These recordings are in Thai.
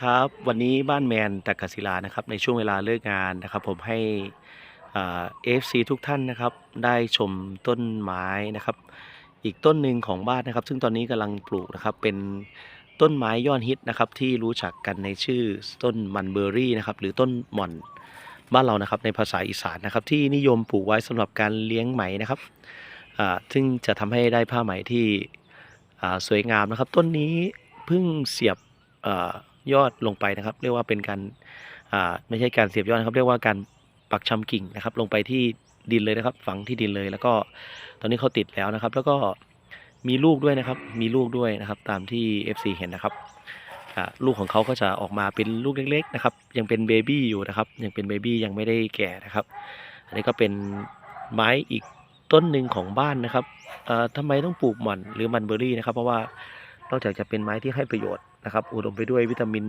ครับ วันนี้บ้านแมนตะกศิลานะครับในช่วงเวลาเลิกงานนะครับ ผมให้เอฟซีทุกท่านนะครับ ได้ชมต้นไม้นะครับ อีกต้นหนึ่งของบ้านนะครับ ซึ่งตอนนี้กำลังปลูกนะครับ เป็นต้นไม้ยอดฮิตนะครับ ที่รู้จักกันในชื่อต้นมันเบอรี่นะครับ หรือต้นหม่อนบ้านเรานะครับ ในภาษาอีสานนะครับ ที่นิยมปลูกไว้สำหรับการเลี้ยงไหมนะครับซึ่งจะทำให้ได้ผ้าไหมที่สวยงามนะครับ ต้นนี้เพิ่งเสียบ ยอดลงไปนะครับ เรียกว่าเป็นการไม่ใช่การเสียบยอดนะครับ เรียกว่าการปักชำกิ่งนะครับ ลงไปที่ดินเลยนะครับ ฝังที่ดินเลยแล้วก็ตอนนี้เขาติดแล้วนะครับ แล้วก็มีลูกด้วยนะครับ มีลูกด้วยนะครับ ตามที่ FC เห็นนะครับลูกของเขาก็จะออกมาเป็นลูกเล็ก ๆ นะครับ ยังเป็นเบบี้อยู่นะครับ ยังเป็นเบบี้ยังไม่ได้แก่นะครับ อันนี้ก็เป็นไม้อีกต้นหนึ่งของบ้านนะครับเอ่อทำไมต้องปลูกหม่อนหรือมันเบอร์รี่นะครับ เพราะว่านอกจากจะเป็นไม้ที่ให้ประโยชน์ นะครับ อุดมไปด้วยวิตามิน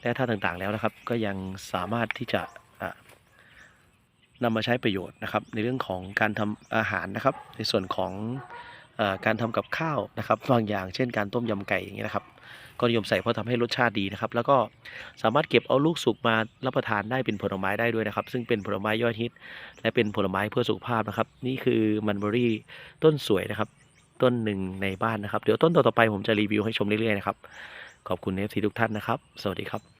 และธาตุต่างๆแล้วนะครับ ก็ยังสามารถที่จะอ่านำมาใช้ประโยชน์นะครับ ในเรื่องของการทำอาหารนะครับ ในส่วนของอการทำกับข้าวนะครับบางอย่างเช่นการต้มยำไก่อย่างเงี้ยนะครับ ก็นิยมใส่เพราะทำให้รสชาติดีนะครับ แล้วก็สามารถเก็บเอาลูกสุกมารับประทานได้เป็นผลไม้ได้ด้วยนะครับ ซึ่งเป็นผลไม้ยอดฮิต และเป็นผลไม้เพื่อสุขภาพนะครับ นี่คือมันเบอรี่ต้นสวยนะครับ ต้นหนึ่งในบ้านนะครับ เดี๋ยวต้นต่อไปผมจะรีวิวให้ชมเรื่อยๆนะครับ ขอบคุณเอฟซีทุกท่านนะครับ สวัสดีครับ